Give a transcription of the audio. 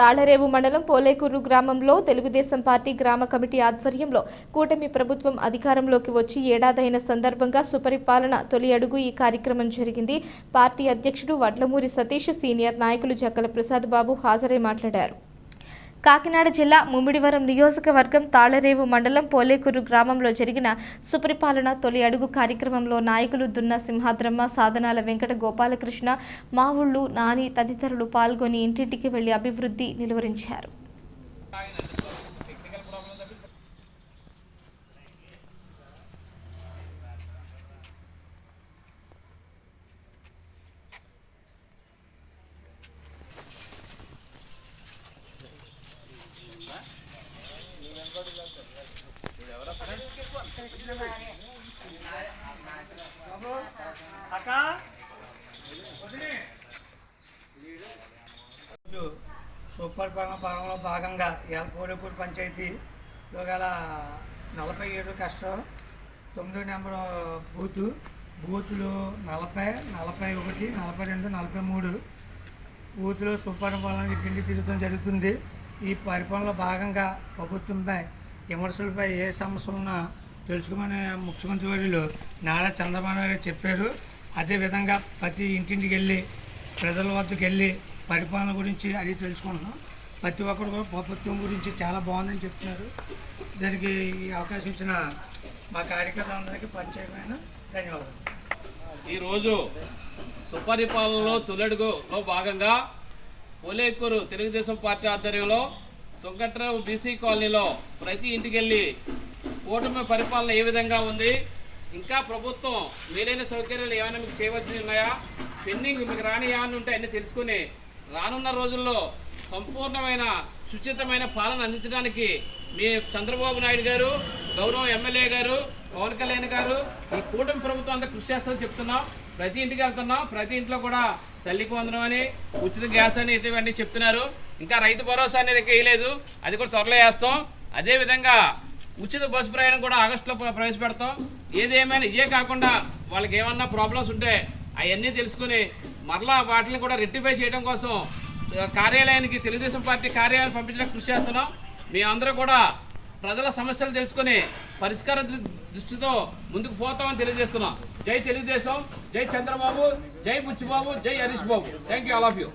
తాళరేవు మండలం పోలేకూరు గ్రామంలో తెలుగుదేశం పార్టీ గ్రామ కమిటీ ఆధ్వర్యంలో కూటమి ప్రభుత్వం అధికారంలోకి వచ్చి ఏడాదైన సందర్భంగా సుపరిపాలన తొలి అడుగు ఈ కార్యక్రమం జరిగింది. పార్టీ అధ్యక్షుడు వడ్లమూరి సతీష్ సీనియర్ నాయకులు జక్కల ప్రసాద్ బాబు హాజరై మాట్లాడారు. కాకినాడ జిల్లా ముమ్మిడివరం నియోజకవర్గం తాళరేవు మండలం పోలేకూరు గ్రామంలో జరిగిన సుపరిపాలన తొలి అడుగు కార్యక్రమంలో నాయకులు దున్న సింహాద్రమ్మ సాధనాల వెంకట గోపాలకృష్ణ మావుళ్ళు నాని తదితరులు పాల్గొని ఇంటింటికి వెళ్ళి అభివృద్ధి నిలువరించారు. సూపర్ పాలన పాలనలో భాగంగా ఇవాళ పంచాయతీలో గల నలభై ఏడు కష్టం తొమ్మిదో నెంబర్ బూతు బూతులు నలభై నలభై ఒకటి నలభై రెండు నలభై మూడు. బూతులో సూపర్ పాలన ఇంటింటి తిరగడం జరుగుతుంది. ఈ పరిపాలనలో భాగంగా ప్రభుత్వంపై విమర్శలపై ఏ సమస్యలు ఉన్నా తెలుసుకోమని ముఖ్యమంత్రి వర్యులు నారా చంద్రబాబు నాయుడు చెప్పారు. అదేవిధంగా ప్రతి ఇంటింటికి వెళ్ళి ప్రజల వద్దకు వెళ్ళి పరిపాలన గురించి అది తెలుసుకుంటున్నాం. ప్రతి ఒక్కరు కూడా ప్రభుత్వం గురించి చాలా బాగుందని చెప్తున్నారు. దానికి ఈ అవకాశం ఇచ్చిన మా కార్యకర్తలందరికీ ప్రత్యేకమైన ధన్యవాదాలు. ఈరోజు సుపరిపాలనలో తొలడుగులో భాగంగా ఒలేకూరు తెలుగుదేశం పార్టీ ఆధ్వర్యంలో సుంకట్రావు బీసీ కాలనీలో ప్రతి ఇంటికి వెళ్ళి కూటమి పరిపాలన ఏ విధంగా ఉంది? ఇంకా ప్రభుత్వం మేలైన సౌకర్యాలు ఏమైనా మీకు చేయవలసి ఉన్నాయా? పెండింగ్ మీకు రాని ఏమైనా ఉంటే అన్ని తెలుసుకుని రానున్న రోజుల్లో సంపూర్ణమైన సుచితమైన పాలన అందించడానికి మీ చంద్రబాబు నాయుడు గారు గౌరవ ఎమ్మెల్యే గారు పవన్ కళ్యాణ్ గారు ఈ కూటమి ప్రభుత్వం అంతా కృషి చేస్తుందని చెప్తున్నాం. ప్రతి ఇంటికి వెళ్తున్నాం. ప్రతి ఇంట్లో కూడా తల్లికి వందనం అని ఉచిత గ్యాస్ అని ఇటువంటి చెప్తున్నారు. ఇంకా రైతు భరోసా అనేది ఇంకా వేయలేదు. అది కూడా త్వరలో వేస్తాం. అదేవిధంగా ఉచిత బస్సు ప్రయాణం కూడా ఆగస్టులో ప్రవేశపెడతాం. ఏదేమైనా ఇవే కాకుండా వాళ్ళకి ఏమన్నా ప్రాబ్లమ్స్ ఉంటే అవన్నీ తెలుసుకుని మరలా వాటిని కూడా రెక్టిఫై చేయడం కోసం కార్యాలయానికి తెలుగుదేశం పార్టీ కార్యాలయాన్ని పంపించడానికి కృషి చేస్తున్నాం. మేమందరూ కూడా ప్రజల సమస్యలు తెలుసుకుని పరిష్కార దృష్టితో ముందుకు పోతామని తెలియజేస్తున్నాం. జై తెలుగుదేశం జై చంద్రబాబు జై బుచ్చిబాబు జై Harish Babu. Thank you all of you